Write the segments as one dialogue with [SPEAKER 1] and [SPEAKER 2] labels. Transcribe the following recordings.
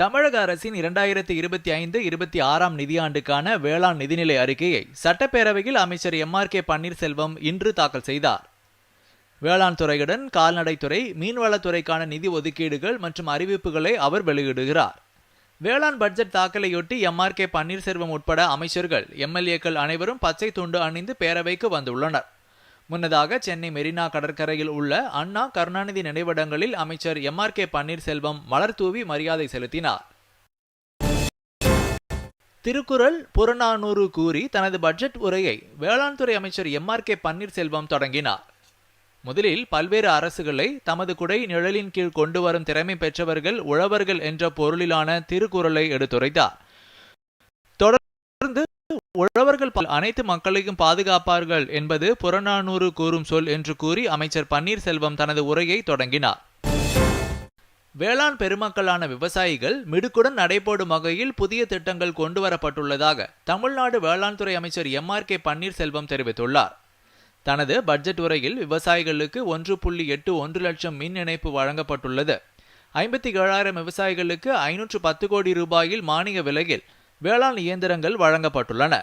[SPEAKER 1] தமிழக அரசின் இரண்டாயிரத்தி இருபத்தி ஐந்து இருபத்தி ஆறாம் நிதியாண்டுக்கான வேளாண் நிதிநிலை அறிக்கையை சட்டப்பேரவையில் அமைச்சர் எம் ஆர் கே பன்னீர்செல்வம் இன்று தாக்கல் செய்தார் வேளாண் துறையுடன் கால்நடைத்துறை மீன்வளத்துறைக்கான நிதி ஒதுக்கீடுகள் மற்றும் அறிவிப்புகளை அவர் வெளியிடுகிறார் வேளாண் பட்ஜெட் தாக்கலையொட்டி எம் ஆர் கே பன்னீர்செல்வம் உட்பட அமைச்சர்கள் எம்எல்ஏக்கள் அனைவரும் பச்சை துண்டு அணிந்து பேரவைக்கு வந்துள்ளனர் முன்னதாக சென்னை மெரினா கடற்கரையில் உள்ள அண்ணா கருணாநிதி நினைவிடங்களில் அமைச்சர் எம் ஆர் கே பன்னீர்செல்வம் மலர்தூவி மரியாதை செலுத்தினார் திருக்குறள் புறநானூறு கூறி தனது பட்ஜெட் உரையை வேளாண் துறை அமைச்சர் எம் ஆர் கே பன்னீர்செல்வம் தொடங்கினார் முதலில் பல்வேறு அரசுகளை தமது குடை நிழலின் கீழ் கொண்டு வரும் திறமை பெற்றவர்கள் உழவர்கள் என்ற பொருளிலான திருக்குறளை எடுத்துரைத்தார் உழவர்கள் அனைத்து மக்களையும் பாதுகாப்பார்கள் என்பது புறநானூறு கூறும் சொல் என்று கூறி அமைச்சர் பன்னீர்செல்வம் தனது உரையை தொடங்கினார் வேளாண் பெருமக்களான விவசாயிகள் மிடுக்குடன் நடைபோடும் வகையில் புதிய திட்டங்கள் கொண்டுவரப்பட்டுள்ளதாக தமிழ்நாடு வேளாண் துறை அமைச்சர் எம் ஆர் கே பன்னீர்செல்வம் தெரிவித்துள்ளார் தனது பட்ஜெட் உரையில் விவசாயிகளுக்கு ஒன்று புள்ளி எட்டு ஒன்று லட்சம் மின் இணைப்பு வழங்கப்பட்டுள்ளது ஐம்பத்தி ஏழாயிரம் விவசாயிகளுக்கு ஐநூற்று பத்து கோடி ரூபாயில் மானிய விலையில் வேளாண் இயந்திரங்கள் வழங்கப்பட்டுள்ளன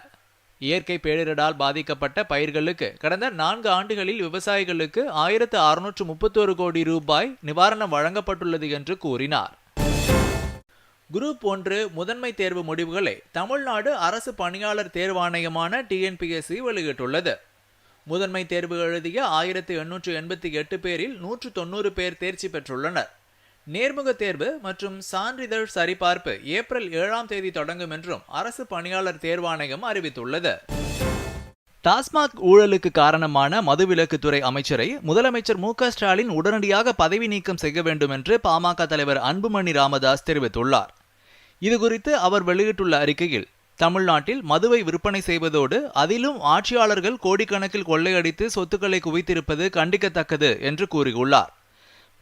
[SPEAKER 1] இயற்கை பேரிடரால் பாதிக்கப்பட்ட பயிர்களுக்கு கடந்த நான்கு ஆண்டுகளில் விவசாயிகளுக்கு ஆயிரத்து அறுநூற்று முப்பத்தோரு கோடி ரூபாய் நிவாரணம் வழங்கப்பட்டுள்ளது என்று கூறினார் குரூப் ஒன்று முதன்மை தேர்வு முடிவுகளை தமிழ்நாடு அரசு பணியாளர் தேர்வாணையமான டிஎன்பிஎஸ்சி வெளியிட்டுள்ளது முதன்மை தேர்வு எழுதிய ஆயிரத்து எண்ணூற்று எண்பத்தி எட்டு பேரில் நூற்று தொன்னூறு பேர் தேர்ச்சி பெற்றுள்ளனர் நேர்முக தேர்வு மற்றும் சான்றிதழ் சரிபார்ப்பு ஏப்ரல் ஏழாம் தேதி தொடங்கும் என்றும் அரசு பணியாளர் தேர்வாணையம் அறிவித்துள்ளது டாஸ்மாக் ஊழலுக்கு காரணமான மதுவிலக்குத்துறை அமைச்சரை முதலமைச்சர் மு க ஸ்டாலின் உடனடியாக பதவி நீக்கம் செய்ய வேண்டும் என்று பாமக தலைவர் அன்புமணி ராமதாஸ் தெரிவித்துள்ளார் இதுகுறித்து அவர் வெளியிட்டுள்ள அறிக்கையில் தமிழ்நாட்டில் மதுவை விற்பனை செய்வதோடு அதிலும் ஆட்சியாளர்கள் கோடிக்கணக்கில் கொள்ளையடித்து சொத்துக்களை குவித்திருப்பது கண்டிக்கத்தக்கது என்று கூறியுள்ளார்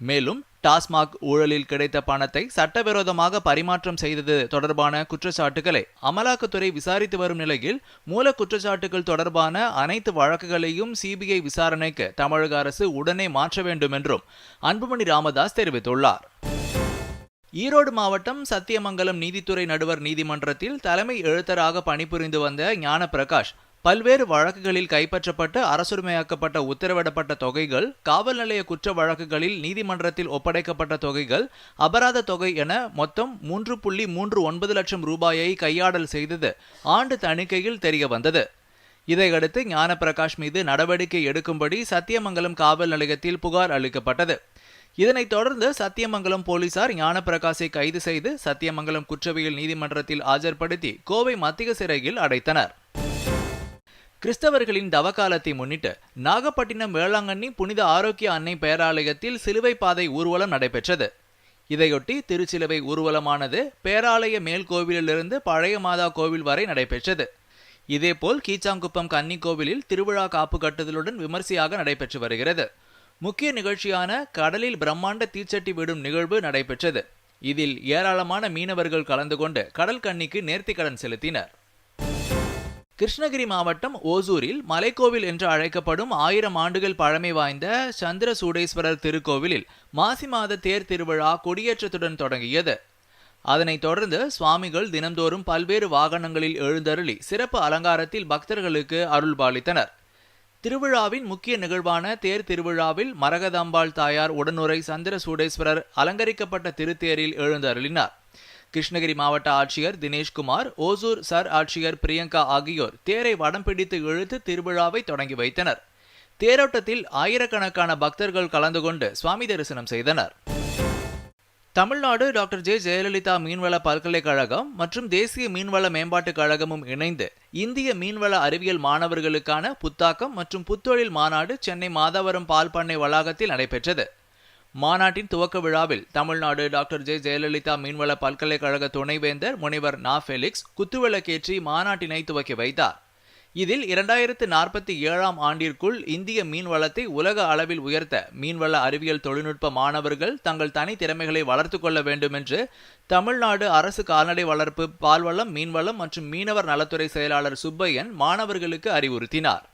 [SPEAKER 1] மேலும் டாஸ்மாக் ஊழலில் கிடைத்த பணத்தை சட்டவிரோதமாக பரிமாற்றம் செய்தது தொடர்பான குற்றச்சாட்டுகளை அமலாக்கத்துறை விசாரித்து வரும் நிலையில் மூல குற்றச்சாட்டுகள் தொடர்பான அனைத்து வழக்குகளையும் சிபிஐ விசாரணைக்கு தமிழக அரசு உடனே மாற்ற வேண்டும் என்றும் அன்புமணி ராமதாஸ் தெரிவித்துள்ளார் ஈரோடு மாவட்டம் சத்தியமங்கலம் நீதித்துறை நடுவர் நீதிமன்றத்தில் தலைமை எழுத்தராக பணிபுரிந்து வந்த ஞான பிரகாஷ் பல்வேறு வழக்குகளில் கைப்பற்றப்பட்டு அரசுரிமையாக்கப்பட்ட உத்தரவிடப்பட்ட தொகைகள் காவல் நிலைய குற்ற வழக்குகளில் நீதிமன்றத்தில் ஒப்படைக்கப்பட்ட தொகைகள் அபராத தொகை என மொத்தம் மூன்று புள்ளி மூன்று ஒன்பது லட்சம் ரூபாயை கையாடல் செய்தது ஆண்டு தணிக்கையில் தெரிய வந்தது இதையடுத்து பிரகாஷ் மீது நடவடிக்கை எடுக்கும்படி சத்தியமங்கலம் காவல் நிலையத்தில் புகார் அளிக்கப்பட்டது இதனைத் தொடர்ந்து சத்தியமங்கலம் போலீசார் பிரகாஷை கைது செய்து சத்தியமங்கலம் குற்றவியல் நீதிமன்றத்தில் ஆஜர்படுத்தி கோவை மத்திய சிறையில் அடைத்தனர் கிறிஸ்தவர்களின் தவகாலத்தை முன்னிட்டு நாகப்பட்டினம் வேளாங்கண்ணி புனித ஆரோக்கிய அன்னை பேராலயத்தில் சிலுவை பாதை ஊர்வலம் நடைபெற்றது இதையொட்டி திருச்சிலுவை ஊர்வலமானது பேராலய மேல் கோவிலிலிருந்து பழைய மாதா கோவில் வரை நடைபெற்றது இதேபோல் கீச்சாங்குப்பம் கன்னி கோவிலில் திருவிழா காப்பு கட்டுதலுடன் விமர்சையாக நடைபெற்று வருகிறது முக்கிய நிகழ்ச்சியான கடலில் பிரம்மாண்ட தீச்சட்டி விடும் நிகழ்வு நடைபெற்றது இதில் ஏராளமான மீனவர்கள் கலந்து கொண்டு கடல் கண்ணிக்கு நேர்த்திக்கடன் செலுத்தினர் கிருஷ்ணகிரி மாவட்டம் ஓசூரில் மலைக்கோவில் என்று அழைக்கப்படும் ஆயிரம் ஆண்டுகள் பழமை வாய்ந்த சந்திர சூடேஸ்வரர் திருக்கோவிலில் மாசி மாத தேர் திருவிழா கொடியேற்றத்துடன் தொடங்கியது அதனைத் தொடர்ந்து சுவாமிகள் தினந்தோறும் பல்வேறு வாகனங்களில் எழுந்தருளி சிறப்பு அலங்காரத்தில் பக்தர்களுக்கு அருள்பாலித்தனர் திருவிழாவின் முக்கிய நிகழ்வான தேர் திருவிழாவில் மரகதாம்பாள் தாயார் உடனுரை சந்திர சூடேஸ்வரர் அலங்கரிக்கப்பட்ட திருத்தேரில் எழுந்தருளினார் கிருஷ்ணகிரி மாவட்ட ஆட்சியர் தினேஷ்குமார் ஓசூர் சர் ஆட்சியர் பிரியங்கா ஆகியோர் தேரை வடம் பிடித்து இழுத்து திருவிழாவை தொடங்கி வைத்தனர் தேரோட்டத்தில் ஆயிரக்கணக்கான பக்தர்கள் கலந்து கொண்டு சுவாமி தரிசனம் செய்தனர் தமிழ்நாடு டாக்டர் ஜே ஜெயலலிதா மீன்வள பல்கலைக்கழகம் மற்றும் தேசிய மீன்வள மேம்பாட்டுக் கழகமும் இணைந்து இந்திய மீன்வள அறிவியல் மாணவர்களுக்கான புத்தாக்கம் மற்றும் புத்தொழில் மாநாடு சென்னை மாதவரம் பால் பண்ணை வளாகத்தில் நடைபெற்றது மாநாட்டின் துவக்க விழாவில் தமிழ்நாடு டாக்டர் ஜே ஜெயலலிதா மீன்வள பல்கலைக்கழக துணைவேந்தர் முனைவர் நா ஃபெலிக்ஸ் குத்துவிளக்கேற்றி மாநாட்டினை துவக்கி வைத்தார் இதில் இரண்டாயிரத்து நாற்பத்தி ஏழாம் ஆண்டிற்குள் இந்திய மீன்வளத்தை உலக அளவில் உயர்த்த மீன்வள அறிவியல் தொழில்நுட்ப மாணவர்கள் தங்கள் தனி திறமைகளை வளர்த்து கொள்ள வேண்டும் என்று தமிழ்நாடு அரசு கால்நடை வளர்ப்பு பால்வளம் மீன்வளம் மற்றும் மீனவர் நலத்துறை செயலாளர் சுப்பையன் மாணவர்களுக்கு அறிவுறுத்தினார்